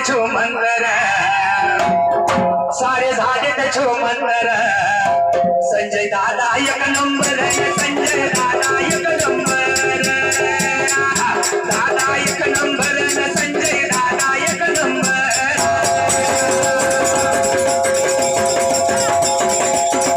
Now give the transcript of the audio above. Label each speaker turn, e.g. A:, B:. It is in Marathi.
A: छो छुमंदर। सारे झाले छो मंदर संजय दादा एक नंबर